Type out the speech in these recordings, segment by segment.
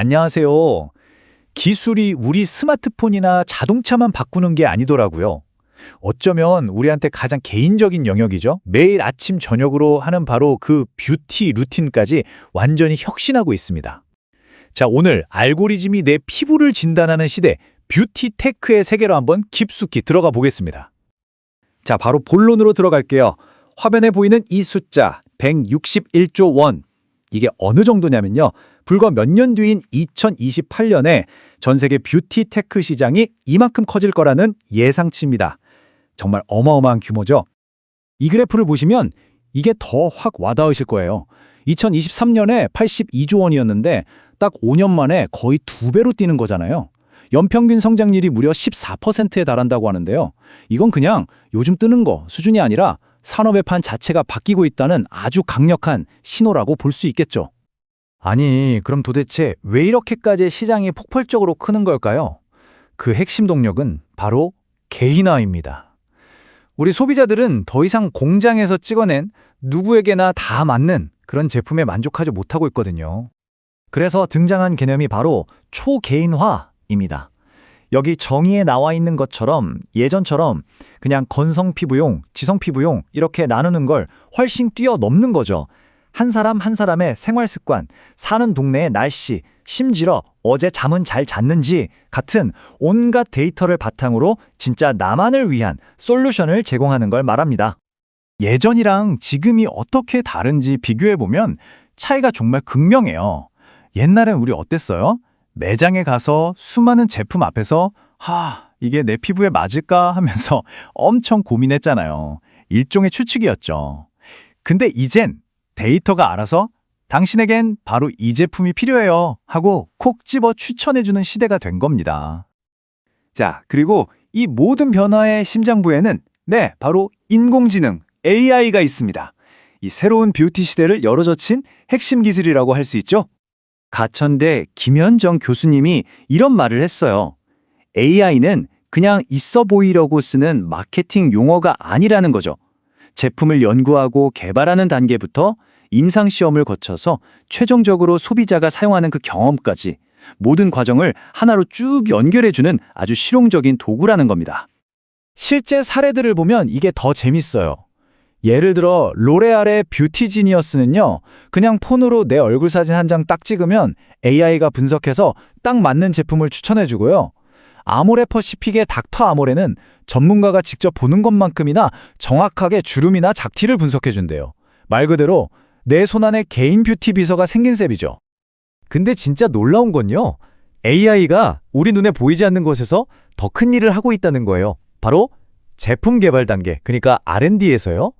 안녕하세요. 기술이 우리 스마트폰이나 자동차만 바꾸는 게 아니더라고요. 어쩌면 우리한테 가장 개인적인 영역이죠. 매일 아침 저녁으로 하는 바로 그 뷰티 루틴까지 완전히 혁신하고 있습니다. 자, 오늘 알고리즘이 내 피부를 진단하는 시대 뷰티 테크의 세계로 한번 깊숙이 들어가 보겠습니다. 자, 바로 본론으로 들어갈게요. 화면에 보이는 이 숫자 161조 원. 이게 어느 정도냐면요. 불과 몇 년 뒤인 2028년에 전 세계 뷰티 테크 시장이 이만큼 커질 거라는 예상치입니다. 정말 어마어마한 규모죠. 이 그래프를 보시면 이게 더 확 와닿으실 거예요. 2023년에 82조 원이었는데 딱 5년 만에 거의 두 배로 뛰는 거잖아요. 연평균 성장률이 무려 14%에 달한다고 하는데요. 이건 그냥 요즘 뜨는 거 수준이 아니라 산업의 판 자체가 바뀌고 있다는 아주 강력한 신호라고 볼 수 있겠죠. 아니, 그럼 도대체 왜 이렇게까지 시장이 폭발적으로 크는 걸까요? 그 핵심 동력은 바로 개인화입니다. 우리 소비자들은 더 이상 공장에서 찍어낸 누구에게나 다 맞는 그런 제품에 만족하지 못하고 있거든요. 그래서 등장한 개념이 바로 초개인화입니다. 여기 정의에 나와 있는 것처럼 예전처럼 그냥 건성 피부용, 지성 피부용 이렇게 나누는 걸 훨씬 뛰어넘는 거죠. 한 사람 한 사람의 생활 습관, 사는 동네의 날씨, 심지어 어제 잠은 잘 잤는지 같은 온갖 데이터를 바탕으로 진짜 나만을 위한 솔루션을 제공하는 걸 말합니다. 예전이랑 지금이 어떻게 다른지 비교해보면 차이가 정말 극명해요. 옛날엔 우리 어땠어요? 매장에 가서 수많은 제품 앞에서 하, 이게 내 피부에 맞을까 하면서 엄청 고민했잖아요. 일종의 추측이었죠. 근데 이젠 데이터가 알아서 당신에겐 바로 이 제품이 필요해요 하고 콕 집어 추천해주는 시대가 된 겁니다. 자, 그리고 이 모든 변화의 심장부에는 네, 바로 인공지능 AI가 있습니다. 이 새로운 뷰티 시대를 열어젖힌 핵심 기술이라고 할 수 있죠. 가천대 김현정 교수님이 이런 말을 했어요. AI는 그냥 있어 보이려고 쓰는 마케팅 용어가 아니라는 거죠. 제품을 연구하고 개발하는 단계부터 임상시험을 거쳐서 최종적으로 소비자가 사용하는 그 경험까지 모든 과정을 하나로 쭉 연결해주는 아주 실용적인 도구라는 겁니다. 실제 사례들을 보면 이게 더 재밌어요. 예를 들어 로레알의 뷰티 지니어스는요. 그냥 폰으로 내 얼굴 사진 한 장 딱 찍으면 AI가 분석해서 딱 맞는 제품을 추천해 주고요. 아모레 퍼시픽의 닥터 아모레는 전문가가 직접 보는 것만큼이나 정확하게 주름이나 작티를 분석해 준대요. 말 그대로 내 손안에 개인 뷰티 비서가 생긴 셈이죠. 근데 진짜 놀라운 건요. AI가 우리 눈에 보이지 않는 곳에서 더 큰 일을 하고 있다는 거예요. 바로 제품 개발 단계, 그러니까 R&D에서요.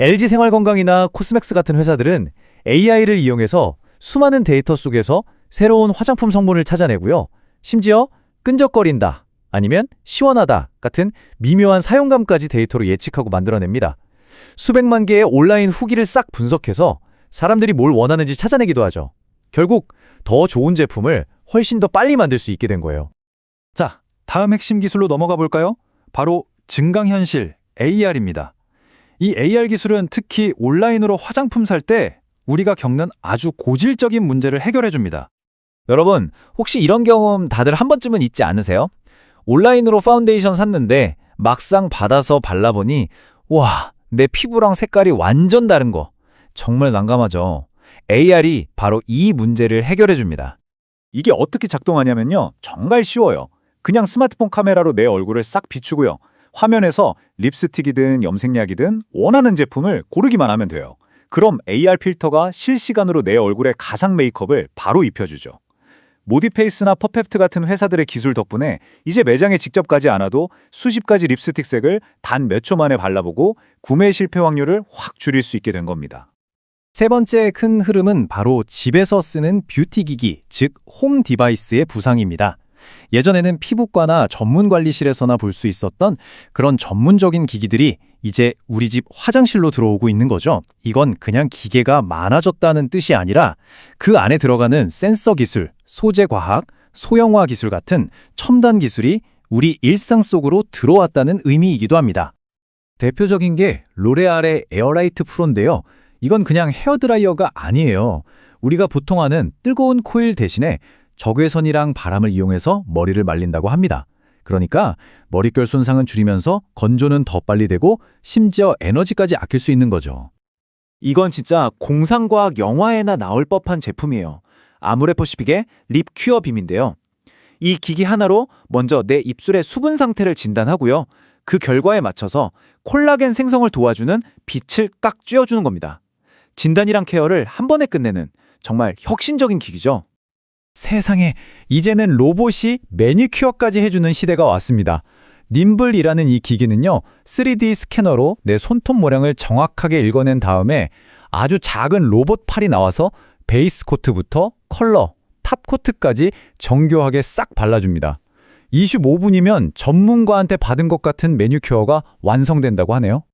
LG 생활건강이나 코스맥스 같은 회사들은 AI를 이용해서 수많은 데이터 속에서 새로운 화장품 성분을 찾아내고요. 심지어 끈적거린다, 아니면 시원하다 같은 미묘한 사용감까지 데이터로 예측하고 만들어냅니다. 수백만 개의 온라인 후기를 싹 분석해서 사람들이 뭘 원하는지 찾아내기도 하죠. 결국 더 좋은 제품을 훨씬 더 빨리 만들 수 있게 된 거예요. 자, 다음 핵심 기술로 넘어가 볼까요? 바로 증강현실 AR입니다. 이 AR 기술은 특히 온라인으로 화장품 살 때 우리가 겪는 아주 고질적인 문제를 해결해 줍니다. 여러분, 혹시 이런 경험 다들 한 번쯤은 있지 않으세요? 온라인으로 파운데이션 샀는데 막상 받아서 발라보니 와, 내 피부랑 색깔이 완전 다른 거. 정말 난감하죠. AR이 바로 이 문제를 해결해 줍니다. 이게 어떻게 작동하냐면요. 정말 쉬워요. 그냥 스마트폰 카메라로 내 얼굴을 싹 비추고요. 화면에서 립스틱이든 염색약이든 원하는 제품을 고르기만 하면 돼요. 그럼 AR 필터가 실시간으로 내 얼굴에 가상 메이크업을 바로 입혀주죠. 모디페이스나 퍼펙트 같은 회사들의 기술 덕분에 이제 매장에 직접 가지 않아도 수십 가지 립스틱 색을 단 몇 초 만에 발라보고 구매 실패 확률을 확 줄일 수 있게 된 겁니다. 세 번째 큰 흐름은 바로 집에서 쓰는 뷰티 기기, 즉 홈 디바이스의 부상입니다. 예전에는 피부과나 전문 관리실에서나 볼 수 있었던 그런 전문적인 기기들이 이제 우리 집 화장실로 들어오고 있는 거죠. 이건 그냥 기계가 많아졌다는 뜻이 아니라 그 안에 들어가는 센서 기술, 소재 과학, 소형화 기술 같은 첨단 기술이 우리 일상 속으로 들어왔다는 의미이기도 합니다. 대표적인 게 로레알의 에어라이트 프로인데요. 이건 그냥 헤어드라이어가 아니에요. 우리가 보통 아는 뜨거운 코일 대신에 적외선이랑 바람을 이용해서 머리를 말린다고 합니다. 그러니까 머릿결 손상은 줄이면서 건조는 더 빨리 되고 심지어 에너지까지 아낄 수 있는 거죠. 이건 진짜 공상과학 영화에나 나올 법한 제품이에요. 아모레퍼시픽의 립 큐어 빔인데요. 이 기기 하나로 먼저 내 입술의 수분 상태를 진단하고요. 그 결과에 맞춰서 콜라겐 생성을 도와주는 빛을 깍 쥐어주는 겁니다. 진단이랑 케어를 한 번에 끝내는 정말 혁신적인 기기죠. 세상에 이제는 로봇이 매니큐어까지 해주는 시대가 왔습니다. 님블이라는 이 기기는요, 3D 스캐너로 내 손톱 모양을 정확하게 읽어낸 다음에 아주 작은 로봇 팔이 나와서 베이스 코트부터 컬러, 탑 코트까지 정교하게 싹 발라줍니다. 25분이면 전문가한테 받은 것 같은 매니큐어가 완성된다고 하네요.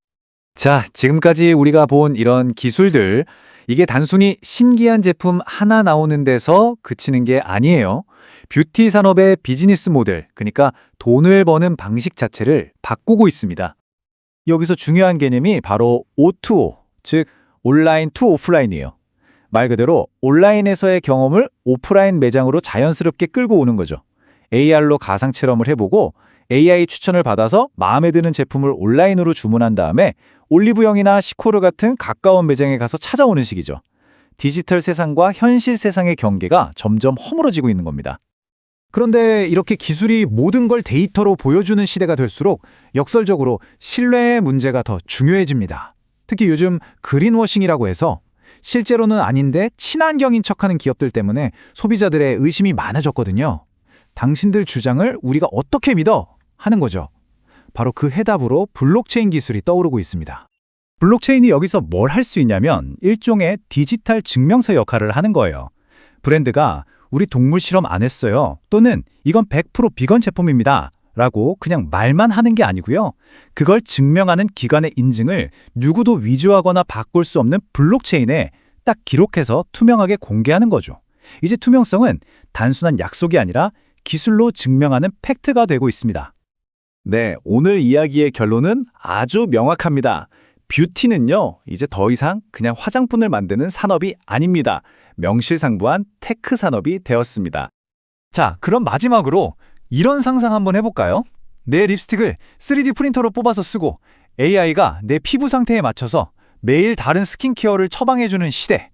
자, 지금까지 우리가 본 이런 기술들, 이게 단순히 신기한 제품 하나 나오는 데서 그치는 게 아니에요. 뷰티 산업의 비즈니스 모델, 그러니까 돈을 버는 방식 자체를 바꾸고 있습니다. 여기서 중요한 개념이 바로 O2O, 즉 온라인 투 오프라인이에요. 말 그대로 온라인에서의 경험을 오프라인 매장으로 자연스럽게 끌고 오는 거죠. AR로 가상 체험을 해보고 AI 추천을 받아서 마음에 드는 제품을 온라인으로 주문한 다음에 올리브영이나 시코르 같은 가까운 매장에 가서 찾아오는 식이죠. 디지털 세상과 현실 세상의 경계가 점점 허물어지고 있는 겁니다. 그런데 이렇게 기술이 모든 걸 데이터로 보여주는 시대가 될수록 역설적으로 신뢰의 문제가 더 중요해집니다. 특히 요즘 그린워싱이라고 해서 실제로는 아닌데 친환경인 척하는 기업들 때문에 소비자들의 의심이 많아졌거든요. 당신들 주장을 우리가 어떻게 믿어? 하는 거죠. 바로 그 해답으로 블록체인 기술이 떠오르고 있습니다. 블록체인이 여기서 뭘 할 수 있냐면 일종의 디지털 증명서 역할을 하는 거예요. 브랜드가 우리 동물 실험 안 했어요. 또는 이건 100% 비건 제품입니다. 라고 그냥 말만 하는 게 아니고요. 그걸 증명하는 기관의 인증을 누구도 위조하거나 바꿀 수 없는 블록체인에 딱 기록해서 투명하게 공개하는 거죠. 이제 투명성은 단순한 약속이 아니라 기술로 증명하는 팩트가 되고 있습니다. 네, 오늘 이야기의 결론은 아주 명확합니다. 뷰티는요, 이제 더 이상 그냥 화장품을 만드는 산업이 아닙니다. 명실상부한 테크 산업이 되었습니다. 자, 그럼 마지막으로 이런 상상 한번 해볼까요? 내 립스틱을 3D 프린터로 뽑아서 쓰고 AI가 내 피부 상태에 맞춰서 매일 다른 스킨케어를 처방해주는 시대.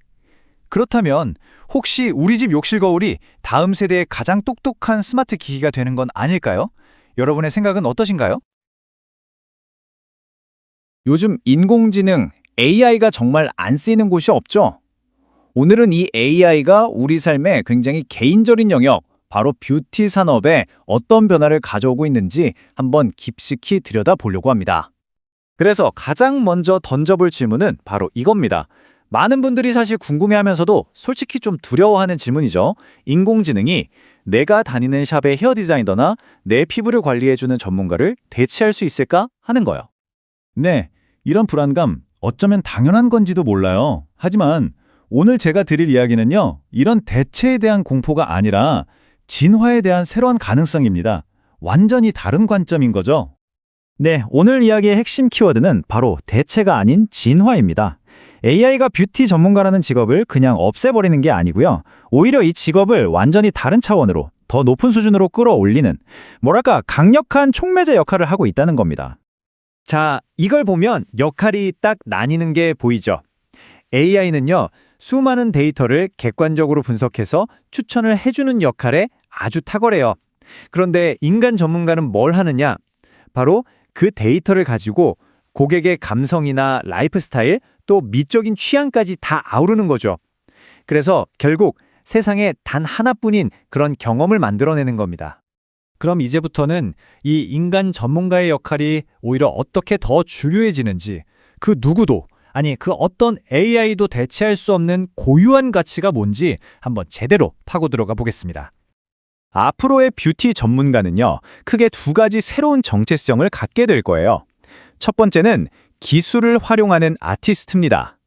그렇다면 혹시 우리 집 욕실 거울이 다음 세대의 가장 똑똑한 스마트 기기가 되는 건 아닐까요? 여러분의 생각은 어떠신가요? 요즘 인공지능 AI가 정말 안 쓰이는 곳이 없죠? 오늘은 이 AI가 우리 삶에 굉장히 개인적인 영역, 바로 뷰티 산업에 어떤 변화를 가져오고 있는지 한번 깊숙이 들여다보려고 합니다. 그래서 가장 먼저 던져볼 질문은 바로 이겁니다. 많은 분들이 사실 궁금해하면서도 솔직히 좀 두려워하는 질문이죠. 인공지능이 내가 다니는 샵의 헤어 디자이너나 내 피부를 관리해주는 전문가를 대체할 수 있을까 하는 거요. 네, 이런 불안감 어쩌면 당연한 건지도 몰라요. 하지만 오늘 제가 드릴 이야기는요, 이런 대체에 대한 공포가 아니라 진화에 대한 새로운 가능성입니다. 완전히 다른 관점인 거죠. 네, 오늘 이야기의 핵심 키워드는 바로 대체가 아닌 진화입니다. AI가 뷰티 전문가라는 직업을 그냥 없애버리는 게 아니고요. 오히려 이 직업을 완전히 다른 차원으로 더 높은 수준으로 끌어올리는 뭐랄까 강력한 촉매제 역할을 하고 있다는 겁니다. 자, 이걸 보면 역할이 딱 나뉘는 게 보이죠. AI는요, 수많은 데이터를 객관적으로 분석해서 추천을 해주는 역할에 아주 탁월해요. 그런데 인간 전문가는 뭘 하느냐? 바로 그 데이터를 가지고 고객의 감성이나 라이프 스타일 또 미적인 취향까지 다 아우르는 거죠. 그래서 결국 세상에 단 하나뿐인 그런 경험을 만들어내는 겁니다. 그럼 이제부터는 이 인간 전문가의 역할이 오히려 어떻게 더 중요해지는지 그 누구도 아니 그 어떤 AI도 대체할 수 없는 고유한 가치가 뭔지 한번 제대로 파고 들어가 보겠습니다. 앞으로의 뷰티 전문가는요, 크게 두 가지 새로운 정체성을 갖게 될 거예요. 첫 번째는 기술을 활용하는 아티스트입니다.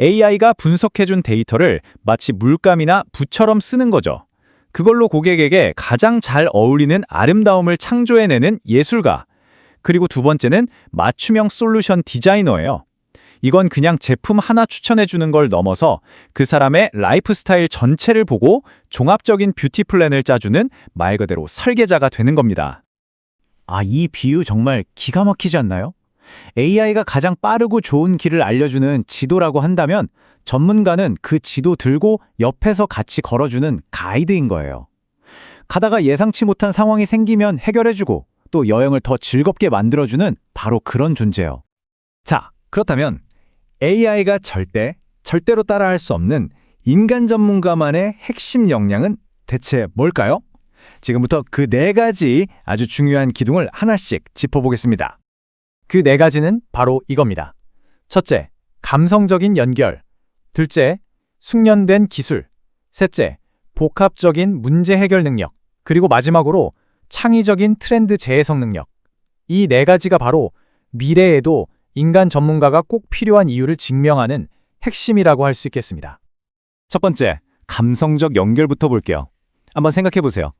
AI가 분석해준 데이터를 마치 물감이나 붓처럼 쓰는 거죠. 그걸로 고객에게 가장 잘 어울리는 아름다움을 창조해내는 예술가. 그리고 두 번째는 맞춤형 솔루션 디자이너예요. 이건 그냥 제품 하나 추천해 주는 걸 넘어서 그 사람의 라이프 스타일 전체를 보고 종합적인 뷰티 플랜을 짜주는 말 그대로 설계자가 되는 겁니다. 아, 이 비유 정말 기가 막히지 않나요? AI가 가장 빠르고 좋은 길을 알려주는 지도라고 한다면 전문가는 그 지도 들고 옆에서 같이 걸어주는 가이드인 거예요. 가다가 예상치 못한 상황이 생기면 해결해주고 또 여행을 더 즐겁게 만들어주는 바로 그런 존재예요. 자, 그렇다면 AI가 절대, 절대로 따라할 수 없는 인간 전문가만의 핵심 역량은 대체 뭘까요? 지금부터 그 네 가지 아주 중요한 기둥을 하나씩 짚어보겠습니다. 그 네 가지는 바로 이겁니다. 첫째, 감성적인 연결. 둘째, 숙련된 기술. 셋째, 복합적인 문제 해결 능력. 그리고 마지막으로 창의적인 트렌드 재해석 능력. 이 네 가지가 바로 미래에도 인간 전문가가 꼭 필요한 이유를 증명하는 핵심이라고 할 수 있겠습니다. 첫 번째, 감성적 연결부터 볼게요. 한번 생각해 보세요.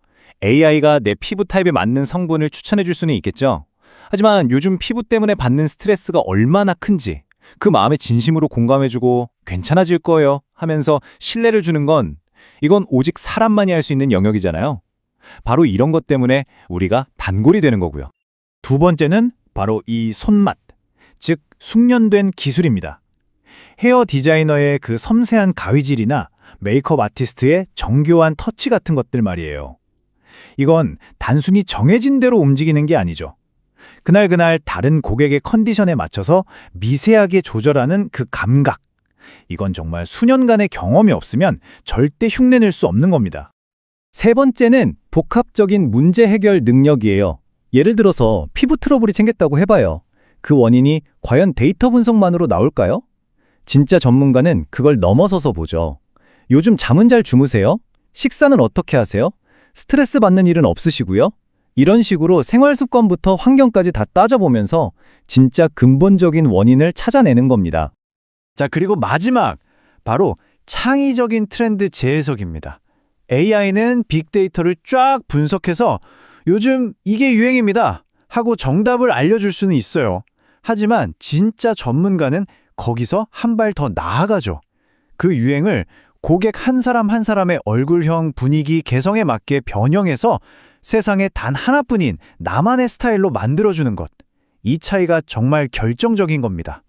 AI가 내 피부 타입에 맞는 성분을 추천해 줄 수는 있겠죠. 하지만 요즘 피부 때문에 받는 스트레스가 얼마나 큰지 그 마음에 진심으로 공감해 주고 괜찮아질 거예요 하면서 신뢰를 주는 건 이건 오직 사람만이 할 수 있는 영역이잖아요. 바로 이런 것 때문에 우리가 단골이 되는 거고요. 두 번째는 바로 이 손맛, 즉 숙련된 기술입니다. 헤어 디자이너의 그 섬세한 가위질이나 메이크업 아티스트의 정교한 터치 같은 것들 말이에요. 이건 단순히 정해진 대로 움직이는 게 아니죠. 그날 그날 다른 고객의 컨디션에 맞춰서 미세하게 조절하는 그 감각. 이건 정말 수년간의 경험이 없으면 절대 흉내낼 수 없는 겁니다. 세 번째는 복합적인 문제 해결 능력이에요. 예를 들어서 피부 트러블이 생겼다고 해봐요. 그 원인이 과연 데이터 분석만으로 나올까요? 진짜 전문가는 그걸 넘어서서 보죠. 요즘 잠은 잘 주무세요? 식사는 어떻게 하세요? 스트레스 받는 일은 없으시고요? 이런 식으로 생활 습관부터 환경까지 다 따져보면서 진짜 근본적인 원인을 찾아내는 겁니다. 자, 그리고 마지막 바로 창의적인 트렌드 재해석입니다. AI는 빅데이터를 쫙 분석해서 요즘 이게 유행입니다 하고 정답을 알려줄 수는 있어요. 하지만 진짜 전문가는 거기서 한 발 더 나아가죠. 그 유행을 고객 한 사람 한 사람의 얼굴형, 분위기, 개성에 맞게 변형해서 세상에 단 하나뿐인 나만의 스타일로 만들어주는 것. 이 차이가 정말 결정적인 겁니다.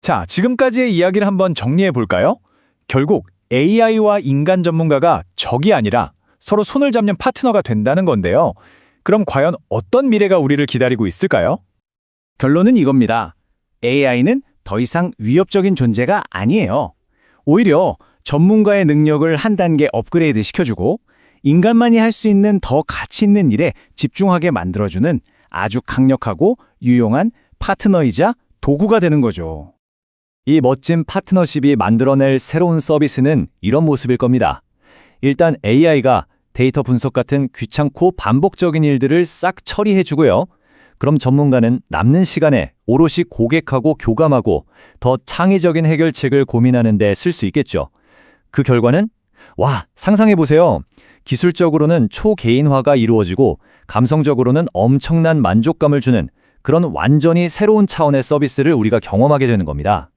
자, 지금까지의 이야기를 한번 정리해 볼까요? 결국 AI와 인간 전문가가 적이 아니라 서로 손을 잡는 파트너가 된다는 건데요. 그럼 과연 어떤 미래가 우리를 기다리고 있을까요? 결론은 이겁니다. AI는 더 이상 위협적인 존재가 아니에요. 오히려 전문가의 능력을 한 단계 업그레이드 시켜주고 인간만이 할 수 있는 더 가치 있는 일에 집중하게 만들어주는 아주 강력하고 유용한 파트너이자 도구가 되는 거죠. 이 멋진 파트너십이 만들어낼 새로운 서비스는 이런 모습일 겁니다. 일단 AI가 데이터 분석 같은 귀찮고 반복적인 일들을 싹 처리해주고요. 그럼 전문가는 남는 시간에 오롯이 고객하고 교감하고 더 창의적인 해결책을 고민하는 데 쓸 수 있겠죠. 그 결과는 와, 상상해보세요. 기술적으로는 초개인화가 이루어지고 감성적으로는 엄청난 만족감을 주는 그런 완전히 새로운 차원의 서비스를 우리가 경험하게 되는 겁니다.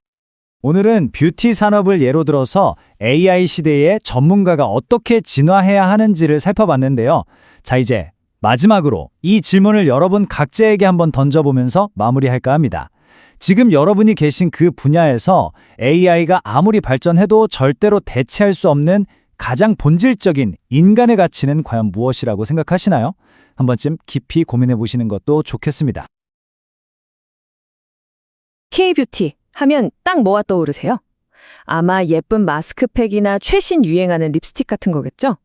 오늘은 뷰티 산업을 예로 들어서 AI 시대에 전문가가 어떻게 진화해야 하는지를 살펴봤는데요. 자, 이제 마지막으로 이 질문을 여러분 각자에게 한번 던져보면서 마무리할까 합니다. 지금 여러분이 계신 그 분야에서 AI가 아무리 발전해도 절대로 대체할 수 없는 가장 본질적인 인간의 가치는 과연 무엇이라고 생각하시나요? 한 번쯤 깊이 고민해 보시는 것도 좋겠습니다. K-뷰티 하면 딱 뭐가 떠오르세요? 아마 예쁜 마스크팩이나 최신 유행하는 립스틱 같은 거겠죠?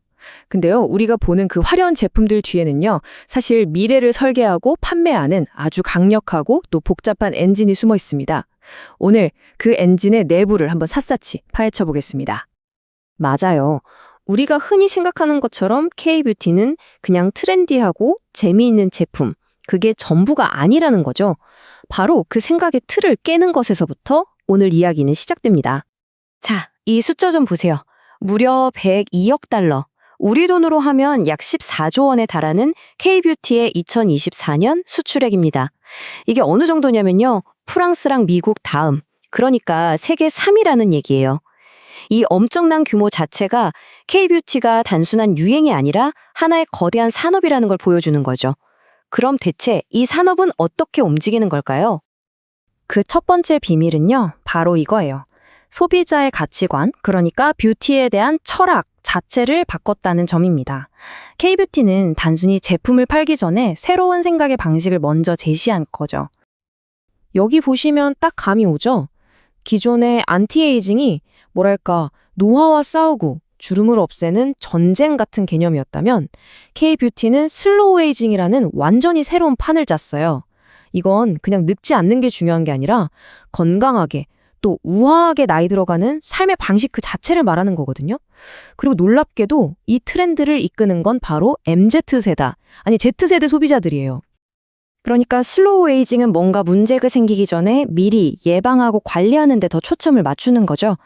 근데요, 우리가 보는 그 화려한 제품들 뒤에는요, 사실 미래를 설계하고 판매하는 아주 강력하고 또 복잡한 엔진이 숨어 있습니다. 오늘 그 엔진의 내부를 한번 샅샅이 파헤쳐 보겠습니다. 맞아요. 우리가 흔히 생각하는 것처럼 K-뷰티는 그냥 트렌디하고 재미있는 제품, 그게 전부가 아니라는 거죠. 바로 그 생각의 틀을 깨는 것에서부터 오늘 이야기는 시작됩니다. 자, 이 숫자 좀 보세요. 무려 102억 달러. 우리 돈으로 하면 약 14조 원에 달하는 K-뷰티의 2024년 수출액입니다. 이게 어느 정도냐면요. 프랑스랑 미국 다음, 그러니까 세계 3위라는 얘기예요. 이 엄청난 규모 자체가 K-뷰티가 단순한 유행이 아니라 하나의 거대한 산업이라는 걸 보여주는 거죠. 그럼 대체 이 산업은 어떻게 움직이는 걸까요? 그 첫 번째 비밀은요, 바로 이거예요. 소비자의 가치관, 그러니까 뷰티에 대한 철학 자체를 바꿨다는 점입니다. K-뷰티는 단순히 제품을 팔기 전에 새로운 생각의 방식을 먼저 제시한 거죠. 여기 보시면 딱 감이 오죠? 기존의 안티에이징이 뭐랄까, 노화와 싸우고 주름을 없애는 전쟁 같은 개념이었다면 K-뷰티는 슬로우 에이징이라는 완전히 새로운 판을 짰어요. 이건 그냥 늙지 않는 게 중요한 게 아니라 건강하게 또 우아하게 나이 들어가는 삶의 방식 그 자체를 말하는 거거든요. 그리고 놀랍게도 이 트렌드를 이끄는 건 바로 MZ세다, 아니 Z세대 소비자들이에요. 그러니까 슬로우 에이징은 뭔가 문제가 생기기 전에 미리 예방하고 관리하는 데 더 초점을 맞추는 거죠.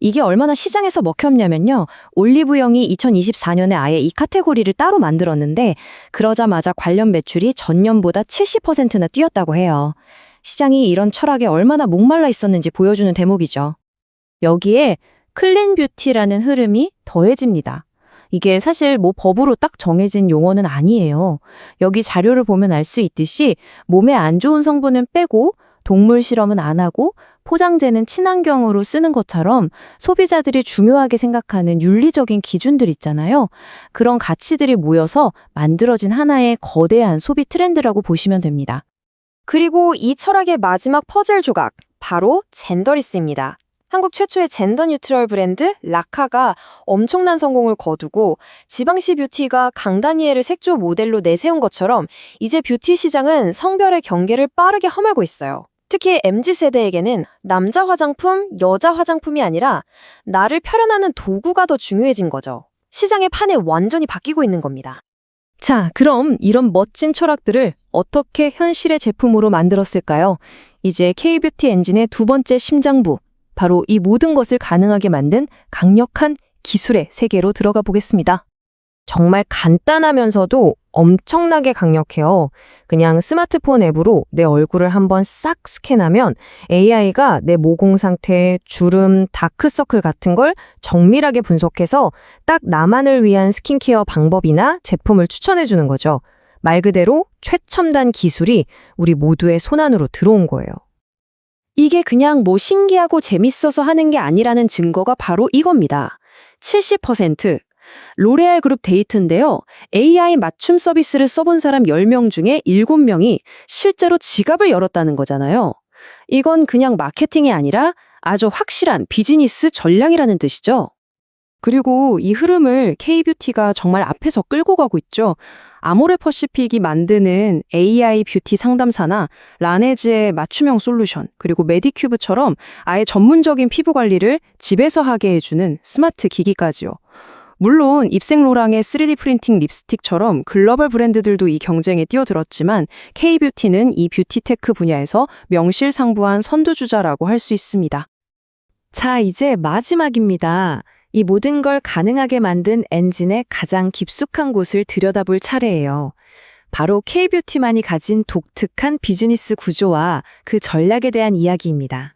이게 얼마나 시장에서 먹혔냐면요. 올리브영이 2024년에 아예 이 카테고리를 따로 만들었는데 그러자마자 관련 매출이 전년보다 70%나 뛰었다고 해요. 시장이 이런 철학에 얼마나 목말라 있었는지 보여주는 대목이죠. 여기에 클린 뷰티라는 흐름이 더해집니다. 이게 사실 뭐 법으로 딱 정해진 용어는 아니에요. 여기 자료를 보면 알 수 있듯이 몸에 안 좋은 성분은 빼고 동물 실험은 안 하고 포장재는 친환경으로 쓰는 것처럼 소비자들이 중요하게 생각하는 윤리적인 기준들 있잖아요. 그런 가치들이 모여서 만들어진 하나의 거대한 소비 트렌드라고 보시면 됩니다. 그리고 이 철학의 마지막 퍼즐 조각, 바로 젠더리스입니다. 한국 최초의 젠더 뉴트럴 브랜드 라카가 엄청난 성공을 거두고 지방시 뷰티가 강다니엘을 색조 모델로 내세운 것처럼 이제 뷰티 시장은 성별의 경계를 빠르게 험하고 있어요. 특히 MZ세대에게는 남자 화장품, 여자 화장품이 아니라 나를 표현하는 도구가 더 중요해진 거죠. 시장의 판이 완전히 바뀌고 있는 겁니다. 자, 그럼 이런 멋진 철학들을 어떻게 현실의 제품으로 만들었을까요? 이제 K-뷰티 엔진의 두 번째 심장부, 바로 이 모든 것을 가능하게 만든 강력한 기술의 세계로 들어가 보겠습니다. 정말 간단하면서도 엄청나게 강력해요. 그냥 스마트폰 앱으로 내 얼굴을 한번 싹 스캔하면 AI가 내 모공 상태, 주름, 다크서클 같은 걸 정밀하게 분석해서 딱 나만을 위한 스킨케어 방법이나 제품을 추천해 주는 거죠. 말 그대로 최첨단 기술이 우리 모두의 손안으로 들어온 거예요. 이게 그냥 뭐 신기하고 재밌어서 하는 게 아니라는 증거가 바로 이겁니다. 70% 로레알 그룹 데이트인데요. AI 맞춤 서비스를 써본 사람 10명 중에 7명이 실제로 지갑을 열었다는 거잖아요. 이건 그냥 마케팅이 아니라 아주 확실한 비즈니스 전략이라는 뜻이죠. 그리고 이 흐름을 K-뷰티가 정말 앞에서 끌고 가고 있죠. 아모레 퍼시픽이 만드는 AI 뷰티 상담사나 라네즈의 맞춤형 솔루션, 그리고 메디큐브처럼 아예 전문적인 피부 관리를 집에서 하게 해주는 스마트 기기까지요. 물론 입생로랑의 3D 프린팅 립스틱처럼 글로벌 브랜드들도 이 경쟁에 뛰어들었지만 K-뷰티는 이 뷰티 테크 분야에서 명실상부한 선두주자라고 할 수 있습니다. 자, 이제 마지막입니다. 이 모든 걸 가능하게 만든 엔진의 가장 깊숙한 곳을 들여다볼 차례예요. 바로 K-뷰티만이 가진 독특한 비즈니스 구조와 그 전략에 대한 이야기입니다.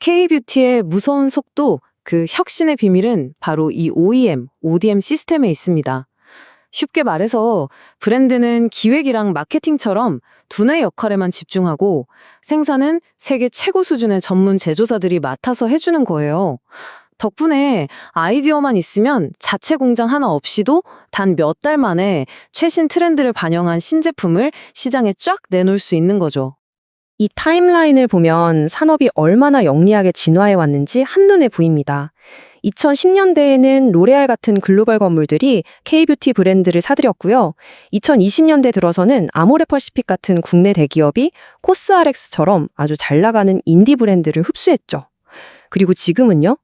K-뷰티의 무서운 속도, 그 혁신의 비밀은 바로 이 OEM, ODM 시스템에 있습니다. 쉽게 말해서 브랜드는 기획이랑 마케팅처럼 두뇌 역할에만 집중하고 생산은 세계 최고 수준의 전문 제조사들이 맡아서 해주는 거예요. 덕분에 아이디어만 있으면 자체 공장 하나 없이도 단 몇 달 만에 최신 트렌드를 반영한 신제품을 시장에 쫙 내놓을 수 있는 거죠. 이 타임라인을 보면 산업이 얼마나 영리하게 진화해 왔는지 한눈에 보입니다. 2010년대에는 로레알 같은 글로벌 건물들이 K-뷰티 브랜드를 사들였고요. 2020년대 들어서는 아모레 퍼시픽 같은 국내 대기업이 코스알엑스처럼 아주 잘 나가는 인디 브랜드를 흡수했죠. 그리고 지금은요.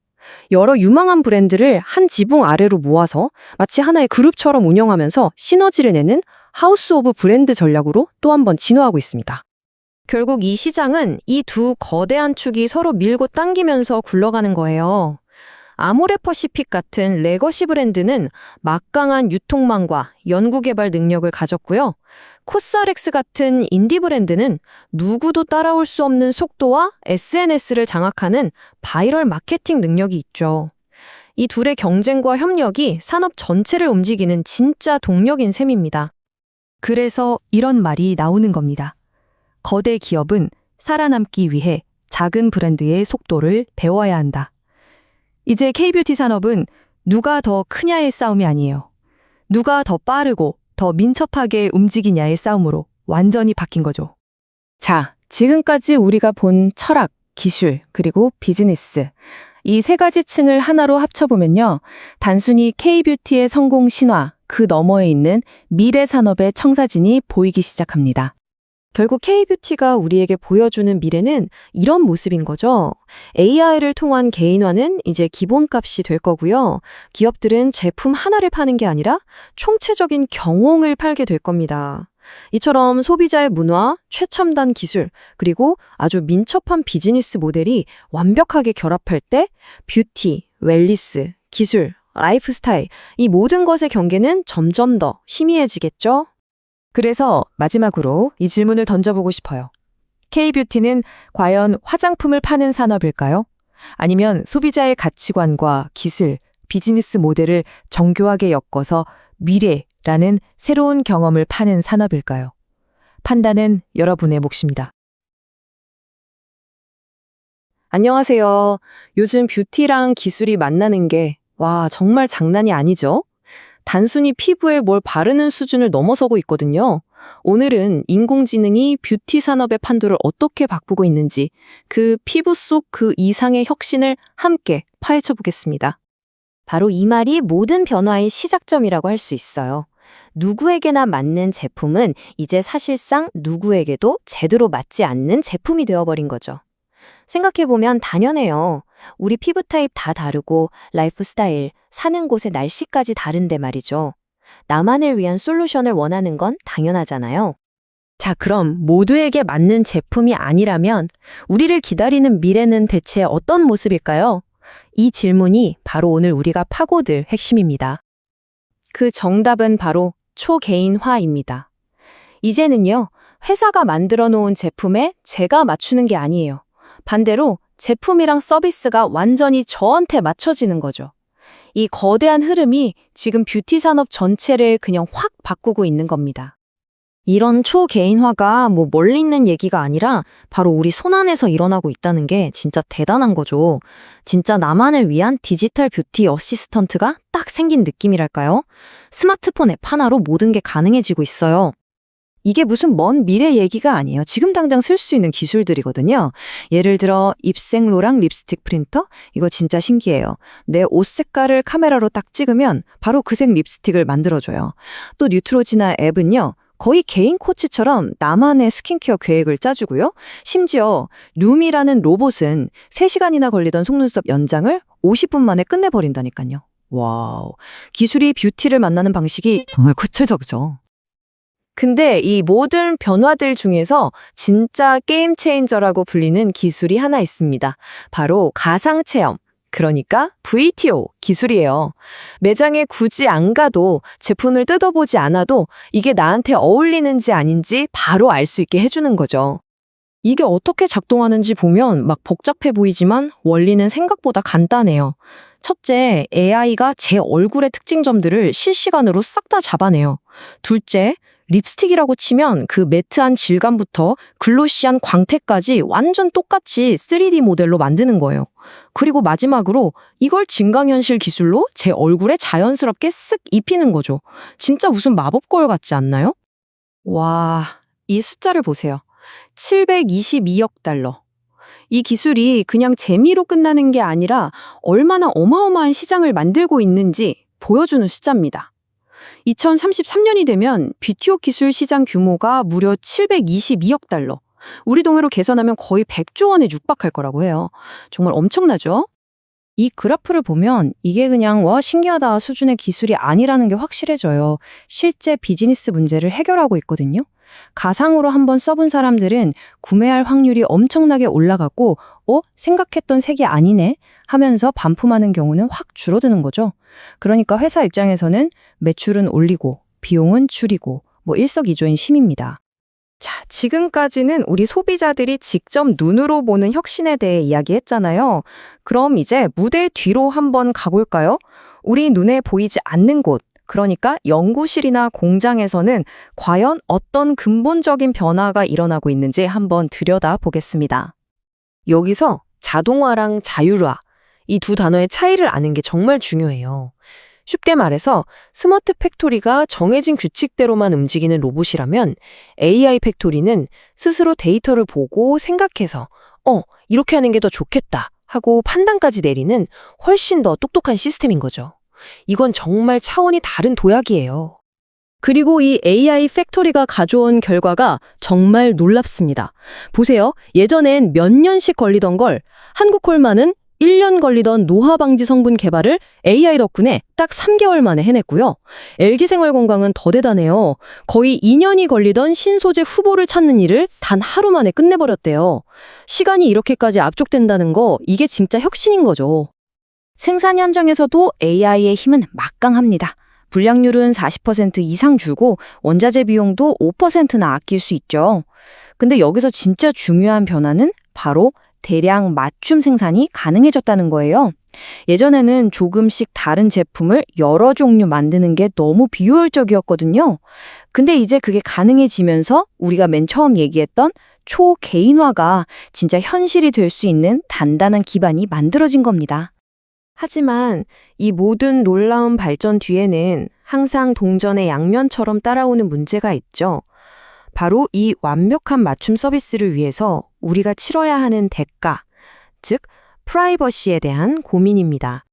여러 유망한 브랜드를 한 지붕 아래로 모아서 마치 하나의 그룹처럼 운영하면서 시너지를 내는 하우스 오브 브랜드 전략으로 또 한 번 진화하고 있습니다. 결국 이 시장은 이 두 거대한 축이 서로 밀고 당기면서 굴러가는 거예요. 아모레퍼시픽 같은 레거시 브랜드는 막강한 유통망과 연구개발 능력을 가졌고요. 코스알엑스 같은 인디 브랜드는 누구도 따라올 수 없는 속도와 SNS를 장악하는 바이럴 마케팅 능력이 있죠. 이 둘의 경쟁과 협력이 산업 전체를 움직이는 진짜 동력인 셈입니다. 그래서 이런 말이 나오는 겁니다. 거대 기업은 살아남기 위해 작은 브랜드의 속도를 배워야 한다. 이제 K뷰티 산업은 누가 더 크냐의 싸움이 아니에요. 누가 더 빠르고 더 민첩하게 움직이냐의 싸움으로 완전히 바뀐 거죠. 자, 지금까지 우리가 본 철학, 기술, 그리고 비즈니스. 이 세 가지 층을 하나로 합쳐보면요. 단순히 K뷰티의 성공 신화, 그 너머에 있는 미래 산업의 청사진이 보이기 시작합니다. 결국 K뷰티가 우리에게 보여주는 미래는 이런 모습인 거죠. AI를 통한 개인화는 이제 기본값이 될 거고요. 기업들은 제품 하나를 파는 게 아니라 총체적인 경홍을 팔게 될 겁니다. 이처럼 소비자의 문화, 최첨단 기술, 그리고 아주 민첩한 비즈니스 모델이 완벽하게 결합할 때 뷰티, 웰리스, 기술, 라이프스타일, 이 모든 것의 경계는 점점 더 희미해지겠죠? 그래서 마지막으로 이 질문을 던져보고 싶어요. K뷰티는 과연 화장품을 파는 산업일까요? 아니면 소비자의 가치관과 기술, 비즈니스 모델을 정교하게 엮어서 미래라는 새로운 경험을 파는 산업일까요? 판단은 여러분의 몫입니다. 안녕하세요. 요즘 뷰티랑 기술이 만나는 게, 와, 정말 장난이 아니죠? 단순히 피부에 뭘 바르는 수준을 넘어서고 있거든요. 오늘은 인공지능이 뷰티 산업의 판도를 어떻게 바꾸고 있는지, 그 피부 속 그 이상의 혁신을 함께 파헤쳐 보겠습니다. 바로 이 말이 모든 변화의 시작점이라고 할 수 있어요. 누구에게나 맞는 제품은 이제 사실상 누구에게도 제대로 맞지 않는 제품이 되어버린 거죠. 생각해보면 당연해요. 우리 피부 타입 다 다르고 라이프 스타일, 사는 곳의 날씨까지 다른데 말이죠. 나만을 위한 솔루션을 원하는 건 당연하잖아요. 자, 그럼 모두에게 맞는 제품이 아니라면 우리를 기다리는 미래는 대체 어떤 모습일까요? 이 질문이 바로 오늘 우리가 파고들 핵심입니다. 그 정답은 바로 초개인화입니다. 이제는요, 회사가 만들어 놓은 제품에 제가 맞추는 게 아니에요. 반대로 제품이랑 서비스가 완전히 저한테 맞춰지는 거죠. 이 거대한 흐름이 지금 뷰티 산업 전체를 그냥 확 바꾸고 있는 겁니다. 이런 초개인화가 뭐 멀리 있는 얘기가 아니라 바로 우리 손안에서 일어나고 있다는 게 진짜 대단한 거죠. 진짜 나만을 위한 디지털 뷰티 어시스턴트가 딱 생긴 느낌이랄까요? 스마트폰 앱 하나로 모든 게 가능해지고 있어요. 이게 무슨 먼 미래 얘기가 아니에요. 지금 당장 쓸 수 있는 기술들이거든요. 예를 들어 입생로랑 립스틱 프린터? 이거 진짜 신기해요. 내 옷 색깔을 카메라로 딱 찍으면 바로 그 색 립스틱을 만들어줘요. 또 뉴트로지나 앱은요. 거의 개인 코치처럼 나만의 스킨케어 계획을 짜주고요. 심지어 룸이라는 로봇은 3시간이나 걸리던 속눈썹 연장을 50분 만에 끝내버린다니까요. 와우. 기술이 뷰티를 만나는 방식이 정말 구체적이죠. 근데 이 모든 변화들 중에서 진짜 게임 체인저라고 불리는 기술이 하나 있습니다. 바로 가상 체험. 그러니까 VTO 기술이에요. 매장에 굳이 안 가도 제품을 뜯어보지 않아도 이게 나한테 어울리는지 아닌지 바로 알 수 있게 해주는 거죠. 이게 어떻게 작동하는지 보면 막 복잡해 보이지만 원리는 생각보다 간단해요. 첫째, AI가 제 얼굴의 특징점들을 실시간으로 싹 다 잡아내요. 둘째, 립스틱이라고 치면 그 매트한 질감부터 글로시한 광택까지 완전 똑같이 3D 모델로 만드는 거예요. 그리고 마지막으로 이걸 증강현실 기술로 제 얼굴에 자연스럽게 쓱 입히는 거죠. 진짜 무슨 마법 거울 같지 않나요? 와, 이 숫자를 보세요. 722억 달러. 이 기술이 그냥 재미로 끝나는 게 아니라 얼마나 어마어마한 시장을 만들고 있는지 보여주는 숫자입니다. 2033년이 되면 뷰티오 기술 시장 규모가 무려 722억 달러. 우리 동으로 계산하면 거의 100조 원에 육박할 거라고 해요. 정말 엄청나죠? 이 그래프를 보면 이게 그냥 와 신기하다 수준의 기술이 아니라는 게 확실해져요. 실제 비즈니스 문제를 해결하고 있거든요. 가상으로 한번 써본 사람들은 구매할 확률이 엄청나게 올라갔고, 어? 생각했던 색이 아니네? 하면서 반품하는 경우는 확 줄어드는 거죠. 그러니까 회사 입장에서는 매출은 올리고, 비용은 줄이고, 뭐 일석이조인 심입니다. 자, 지금까지는 우리 소비자들이 직접 눈으로 보는 혁신에 대해 이야기했잖아요. 그럼 이제 무대 뒤로 한번 가볼까요? 우리 눈에 보이지 않는 곳, 그러니까 연구실이나 공장에서는 과연 어떤 근본적인 변화가 일어나고 있는지 한번 들여다 보겠습니다. 여기서 자동화랑 자율화, 이 두 단어의 차이를 아는 게 정말 중요해요. 쉽게 말해서 스마트 팩토리가 정해진 규칙대로만 움직이는 로봇이라면 AI 팩토리는 스스로 데이터를 보고 생각해서 어, 이렇게 하는 게 더 좋겠다 하고 판단까지 내리는 훨씬 더 똑똑한 시스템인 거죠. 이건 정말 차원이 다른 도약이에요. 그리고 이 AI 팩토리가 가져온 결과가 정말 놀랍습니다. 보세요. 예전엔 몇 년씩 걸리던 걸 한국콜마는 1년 걸리던 노화 방지 성분 개발을 AI 덕분에 딱 3개월 만에 해냈고요. LG생활건강은 더 대단해요. 거의 2년이 걸리던 신소재 후보를 찾는 일을 단 하루 만에 끝내버렸대요. 시간이 이렇게까지 압축된다는 거 이게 진짜 혁신인 거죠. 생산 현장에서도 AI의 힘은 막강합니다. 불량률은 40% 이상 줄고 원자재 비용도 5%나 아낄 수 있죠. 근데 여기서 진짜 중요한 변화는 바로 대량 맞춤 생산이 가능해졌다는 거예요. 예전에는 조금씩 다른 제품을 여러 종류 만드는 게 너무 비효율적이었거든요. 근데 이제 그게 가능해지면서 우리가 맨 처음 얘기했던 초개인화가 진짜 현실이 될 수 있는 단단한 기반이 만들어진 겁니다. 하지만 이 모든 놀라운 발전 뒤에는 항상 동전의 양면처럼 따라오는 문제가 있죠. 바로 이 완벽한 맞춤 서비스를 위해서 우리가 치러야 하는 대가, 즉 프라이버시에 대한 고민입니다.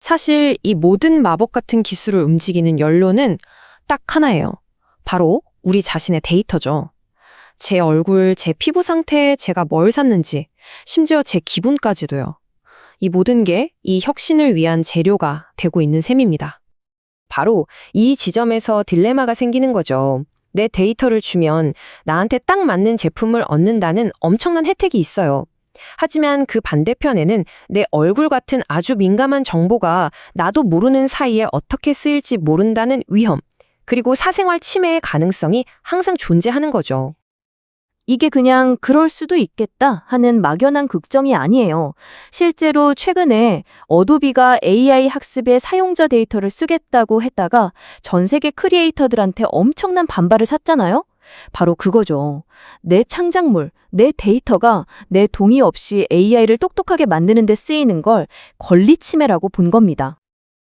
사실 이 모든 마법 같은 기술을 움직이는 연료는 딱 하나예요. 바로 우리 자신의 데이터죠. 제 얼굴, 제 피부 상태, 제가 뭘 샀는지, 심지어 제 기분까지도요. 이 모든 게 이 혁신을 위한 재료가 되고 있는 셈입니다. 바로 이 지점에서 딜레마가 생기는 거죠. 내 데이터를 주면 나한테 딱 맞는 제품을 얻는다는 엄청난 혜택이 있어요. 하지만 그 반대편에는 내 얼굴 같은 아주 민감한 정보가 나도 모르는 사이에 어떻게 쓰일지 모른다는 위험, 그리고 사생활 침해의 가능성이 항상 존재하는 거죠. 이게 그냥 그럴 수도 있겠다 하는 막연한 걱정이 아니에요. 실제로 최근에 어도비가 AI 학습에 사용자 데이터를 쓰겠다고 했다가 전 세계 크리에이터들한테 엄청난 반발을 샀잖아요? 바로 그거죠. 내 창작물, 내 데이터가 내 동의 없이 AI를 똑똑하게 만드는 데 쓰이는 걸 권리 침해라고 본 겁니다.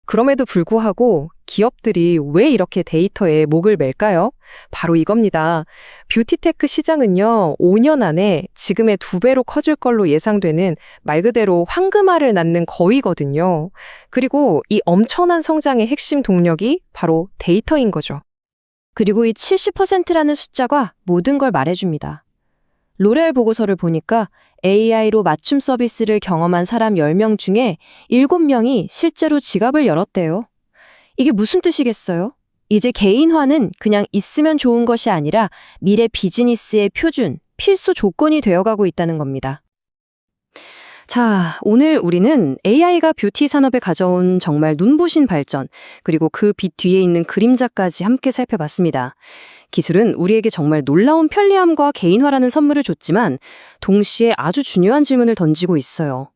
그럼에도 불구하고 기업들이 왜 이렇게 데이터에 목을 맬까요? 바로 이겁니다. 뷰티테크 시장은요, 5년 안에 지금의 두 배로 커질 걸로 예상되는 말 그대로 황금알을 낳는 거위거든요. 그리고 이 엄청난 성장의 핵심 동력이 바로 데이터인 거죠. 그리고 이 70%라는 숫자가 모든 걸 말해줍니다. 로레알 보고서를 보니까 AI로 맞춤 서비스를 경험한 사람 10명 중에 7명이 실제로 지갑을 열었대요. 이게 무슨 뜻이겠어요? 이제 개인화는 그냥 있으면 좋은 것이 아니라 미래 비즈니스의 표준, 필수 조건이 되어가고 있다는 겁니다. 자, 오늘 우리는 AI가 뷰티 산업에 가져온 정말 눈부신 발전, 그리고 그 빛 뒤에 있는 그림자까지 함께 살펴봤습니다. 기술은 우리에게 정말 놀라운 편리함과 개인화라는 선물을 줬지만 동시에 아주 중요한 질문을 던지고 있어요.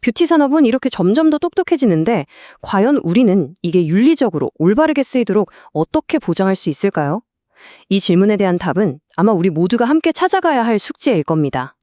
뷰티 산업은 이렇게 점점 더 똑똑해지는데 과연 우리는 이게 윤리적으로 올바르게 쓰이도록 어떻게 보장할 수 있을까요? 이 질문에 대한 답은 아마 우리 모두가 함께 찾아가야 할 숙제일 겁니다.